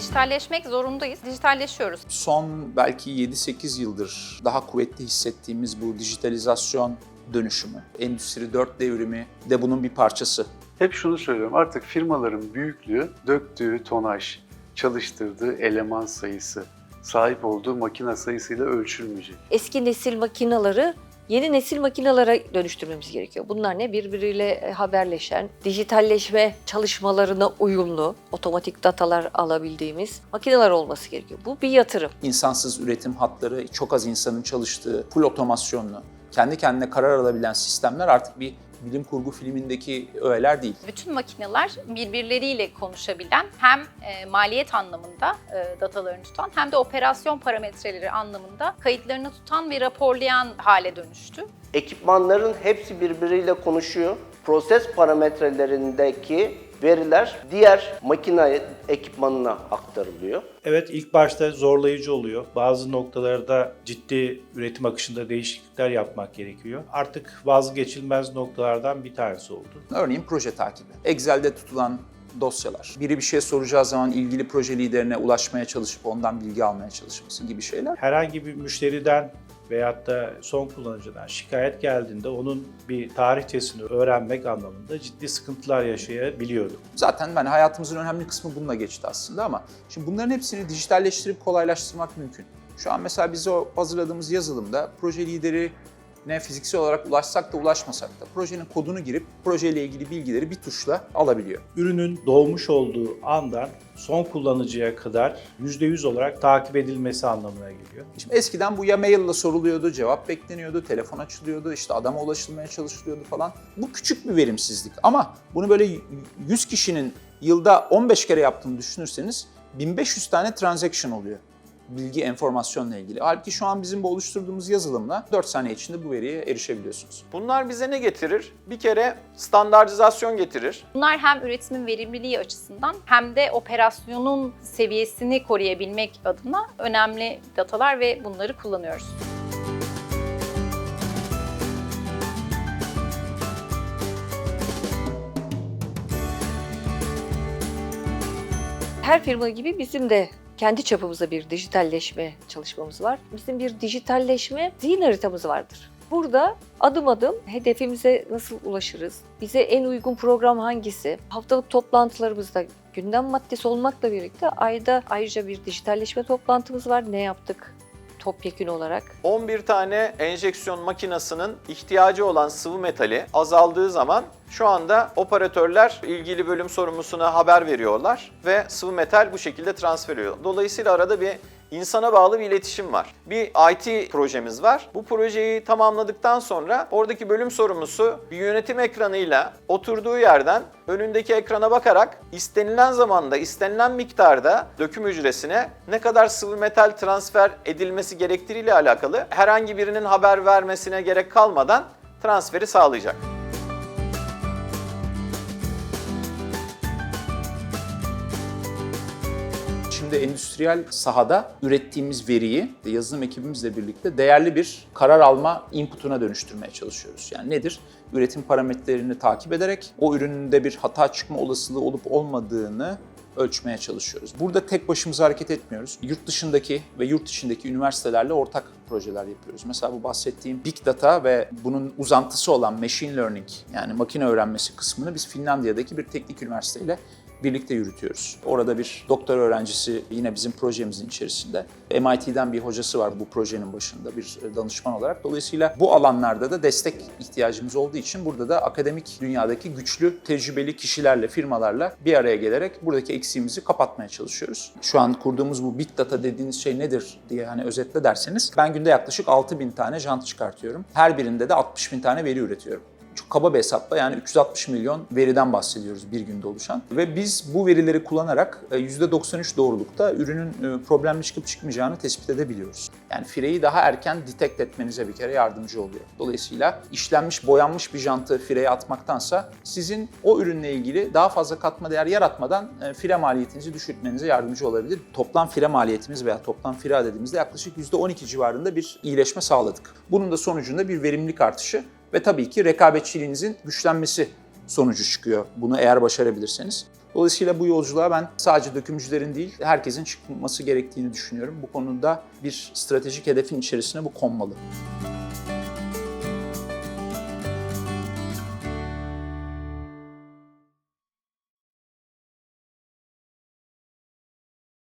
Dijitalleşmek zorundayız. Dijitalleşiyoruz. Son belki 7-8 yıldır daha kuvvetli hissettiğimiz bu dijitalizasyon dönüşümü, Endüstri 4 devrimi de bunun bir parçası. Hep şunu söylüyorum, artık firmaların büyüklüğü, döktüğü tonaj, çalıştırdığı eleman sayısı, sahip olduğu makine sayısıyla ölçülmeyecek. Eski nesil makinaları yeni nesil makinalara dönüştürmemiz gerekiyor. Bunlar ne? Birbiriyle e, haberleşen, dijitalleşme çalışmalarına uyumlu, otomatik datalar alabildiğimiz makineler olması gerekiyor. Bu bir yatırım. İnsansız üretim hatları, çok az insanın çalıştığı, full otomasyonlu, kendi kendine karar alabilen sistemler artık bir bilim kurgu filmindeki öğeler değil. Bütün makineler birbirleriyle konuşabilen hem e, maliyet anlamında e, datalarını tutan hem de operasyon parametreleri anlamında kayıtlarını tutan ve raporlayan hale dönüştü. Ekipmanların hepsi birbiriyle konuşuyor. Proses parametrelerindeki veriler diğer makine ekipmanına aktarılıyor. Evet ilk başta zorlayıcı oluyor. Bazı noktalarda ciddi üretim akışında değişiklikler yapmak gerekiyor. Artık vazgeçilmez noktalardan bir tanesi oldu. Örneğin proje takibi. Excel'de tutulan dosyalar. Biri bir şey soracağı zaman ilgili proje liderine ulaşmaya çalışıp ondan bilgi almaya çalışması gibi şeyler. Herhangi bir müşteriden veyahut da son kullanıcıdan şikayet geldiğinde onun bir tarihçesini öğrenmek anlamında ciddi sıkıntılar yaşayabiliyordu. Zaten ben hayatımızın önemli kısmı bununla geçti aslında ama şimdi bunların hepsini dijitalleştirip kolaylaştırmak mümkün. Şu an mesela biz o hazırladığımız yazılımda proje lideri ne fiziksel olarak ulaşsak da ulaşmasak da projenin kodunu girip projeyle ilgili bilgileri bir tuşla alabiliyor. Ürünün doğmuş olduğu andan son kullanıcıya kadar %100 olarak takip edilmesi anlamına geliyor. Şimdi eskiden bu ya maille soruluyordu, cevap bekleniyordu, telefon açılıyordu, işte adama ulaşılmaya çalışılıyordu falan. Bu küçük bir verimsizlik ama bunu böyle 100 kişinin yılda 15 kere yaptığını düşünürseniz 1500 tane transaction oluyor bilgi, enformasyonla ilgili. Halbuki şu an bizim bu oluşturduğumuz yazılımla 4 saniye içinde bu veriye erişebiliyorsunuz. Bunlar bize ne getirir? Bir kere standartizasyon getirir. Bunlar hem üretimin verimliliği açısından hem de operasyonun seviyesini koruyabilmek adına önemli datalar ve bunları kullanıyoruz. Her firma gibi bizim de kendi çapımızda bir dijitalleşme çalışmamız var. Bizim bir dijitalleşme zihin haritamız vardır. Burada adım adım hedefimize nasıl ulaşırız? Bize en uygun program hangisi? Haftalık toplantılarımızda gündem maddesi olmakla birlikte ayda ayrıca bir dijitalleşme toplantımız var. Ne yaptık? Topyekün olarak. 11 tane enjeksiyon makinesinin ihtiyacı olan sıvı metali azaldığı zaman şu anda operatörler ilgili bölüm sorumlusuna haber veriyorlar ve sıvı metal bu şekilde transfer ediyor. Dolayısıyla arada bir insana bağlı bir iletişim var. Bir IT projemiz var. Bu projeyi tamamladıktan sonra oradaki bölüm sorumlusu bir yönetim ekranıyla oturduğu yerden önündeki ekrana bakarak istenilen zamanda, istenilen miktarda döküm hücresine ne kadar sıvı metal transfer edilmesi gerektiğiyle alakalı herhangi birinin haber vermesine gerek kalmadan transferi sağlayacak. Şimdi endüstriyel sahada ürettiğimiz veriyi yazılım ekibimizle birlikte değerli bir karar alma inputuna dönüştürmeye çalışıyoruz. Yani nedir? Üretim parametrelerini takip ederek o ürününde bir hata çıkma olasılığı olup olmadığını ölçmeye çalışıyoruz. Burada tek başımıza hareket etmiyoruz. Yurt dışındaki ve yurt içindeki üniversitelerle ortak projeler yapıyoruz. Mesela bu bahsettiğim Big Data ve bunun uzantısı olan Machine Learning yani makine öğrenmesi kısmını biz Finlandiya'daki bir teknik üniversiteyle birlikte yürütüyoruz. Orada bir doktor öğrencisi yine bizim projemizin içerisinde. MIT'den bir hocası var bu projenin başında bir danışman olarak. Dolayısıyla bu alanlarda da destek ihtiyacımız olduğu için burada da akademik dünyadaki güçlü, tecrübeli kişilerle, firmalarla bir araya gelerek buradaki eksiğimizi kapatmaya çalışıyoruz. Şu an kurduğumuz bu Big Data dediğiniz şey nedir diye hani özetle derseniz ben günde yaklaşık 6000 tane jant çıkartıyorum. Her birinde de 60 bin tane veri üretiyorum çok kaba bir hesapla yani 360 milyon veriden bahsediyoruz bir günde oluşan. Ve biz bu verileri kullanarak e, %93 doğrulukta ürünün e, problemli çıkıp çıkmayacağını tespit edebiliyoruz. Yani fireyi daha erken detect etmenize bir kere yardımcı oluyor. Dolayısıyla işlenmiş, boyanmış bir jantı fireye atmaktansa sizin o ürünle ilgili daha fazla katma değer yaratmadan e, fire maliyetinizi düşürtmenize yardımcı olabilir. Toplam fire maliyetimiz veya toplam fire dediğimizde yaklaşık %12 civarında bir iyileşme sağladık. Bunun da sonucunda bir verimlilik artışı ve tabii ki rekabetçiliğinizin güçlenmesi sonucu çıkıyor bunu eğer başarabilirseniz. Dolayısıyla bu yolculuğa ben sadece dökümcülerin değil, herkesin çıkması gerektiğini düşünüyorum. Bu konuda bir stratejik hedefin içerisine bu konmalı.